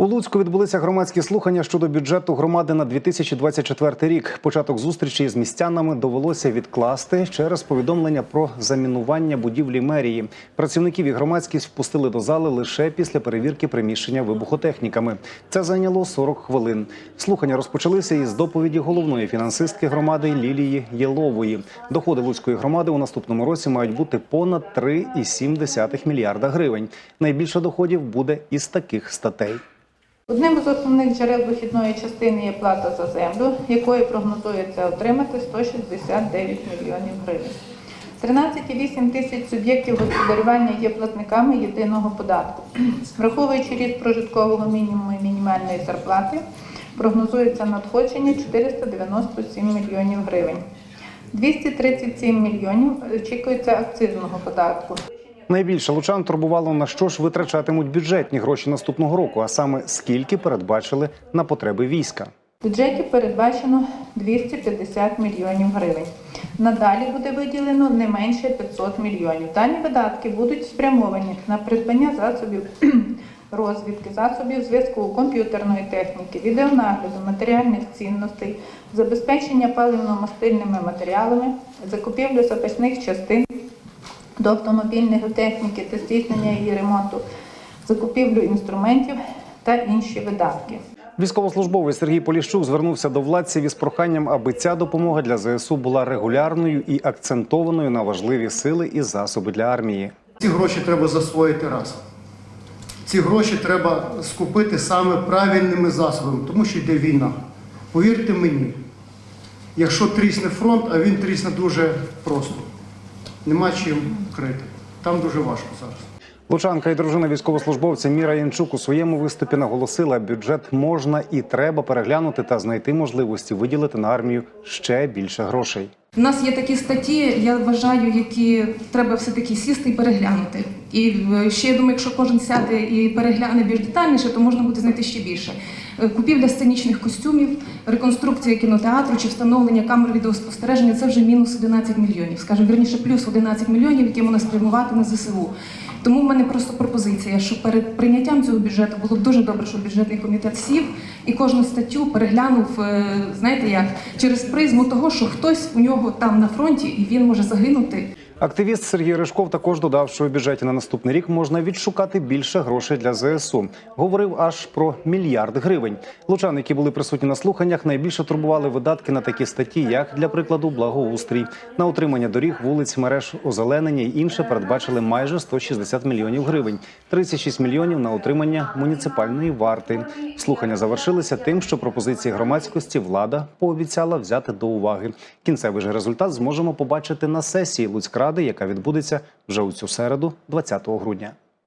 У Луцьку відбулися громадські слухання щодо бюджету громади на 2024 рік. Початок зустрічі з містянами довелося відкласти через повідомлення про замінування будівлі мерії. Працівників і громадськість впустили до зали лише після перевірки приміщення вибухотехніками. Це зайняло 40 хвилин. Слухання розпочалися із доповіді головної фінансистки громади Лілії Єлової. Доходи Луцької громади у наступному році мають бути понад 3,7 мільярда гривень. Найбільше доходів буде із таких статей. Одним з основних джерел вихідної частини є плата за землю, якої прогнозується отримати 169 мільйонів гривень. 13,8 тисяч суб'єктів господарювання є платниками єдиного податку. Враховуючи ріст прожиткового мінімуму і мінімальної зарплати, прогнозується надходження 497 мільйонів гривень. 237 мільйонів очікується акцизного податку. Найбільше лучан турбувало на що ж витрачатимуть бюджетні гроші наступного року, а саме скільки передбачили на потреби війська. В бюджеті передбачено 250 мільйонів гривень. Надалі буде виділено не менше 500 мільйонів. Дані видатки будуть спрямовані на придбання засобів розвідки, засобів зв'язку, комп'ютерної техніки, відеонагляду, матеріальних цінностей, забезпечення паливно-мастильними матеріалами, закупівлю запасних частин до автомобільної техніки та здійснення її ремонту, закупівлю інструментів та інші видатки. Військовослужбовець Сергій Поліщук звернувся до владців із проханням, аби ця допомога для ЗСУ була регулярною і акцентованою на важливі сили і засоби для армії. Ці гроші треба засвоїти разом. Ці гроші треба скупити саме правильними засобами, тому що йде війна. Повірте мені, якщо трісне фронт, а він трісне дуже просто, нема чим крити. Там дуже важко зараз. Лучанка і дружина військовослужбовця Міра Янчук у своєму виступі наголосила, бюджет можна і треба переглянути та знайти можливості виділити на армію ще більше грошей. У нас є такі статті, я вважаю, які треба все-таки сісти і переглянути. І е, ще я думаю, якщо кожен сяде і перегляне більш детальніше, то можна буде знайти ще більше. Е, Купівля сценічних костюмів, реконструкція кінотеатру чи встановлення камер відеоспостереження це вже мінус 11 мільйонів. Скажімо, вірніше, плюс 11 мільйонів, які можна спрямувати на ЗСУ. Тому в мене просто пропозиція, що перед прийняттям цього бюджету було б дуже добре, щоб бюджетний комітет сів і кожну статтю переглянув, е, знаєте як, через призму того, що хтось у нього там на фронті і він може загинути. Активіст Сергій Ришков також додав, що у бюджеті на наступний рік можна відшукати більше грошей для ЗСУ. Говорив аж про мільярд гривень. Лучани, які були присутні на слуханнях, найбільше турбували видатки на такі статті, як для прикладу благоустрій, на утримання доріг, вулиць, мереж, озеленення і інше передбачили майже 160 мільйонів гривень, 36 мільйонів на утримання муніципальної варти. Слухання завершилися тим, що пропозиції громадськості влада пообіцяла взяти до уваги. Кінцевий же результат зможемо побачити на сесії Луцькради, яка відбудеться вже у цю середу, 20 грудня.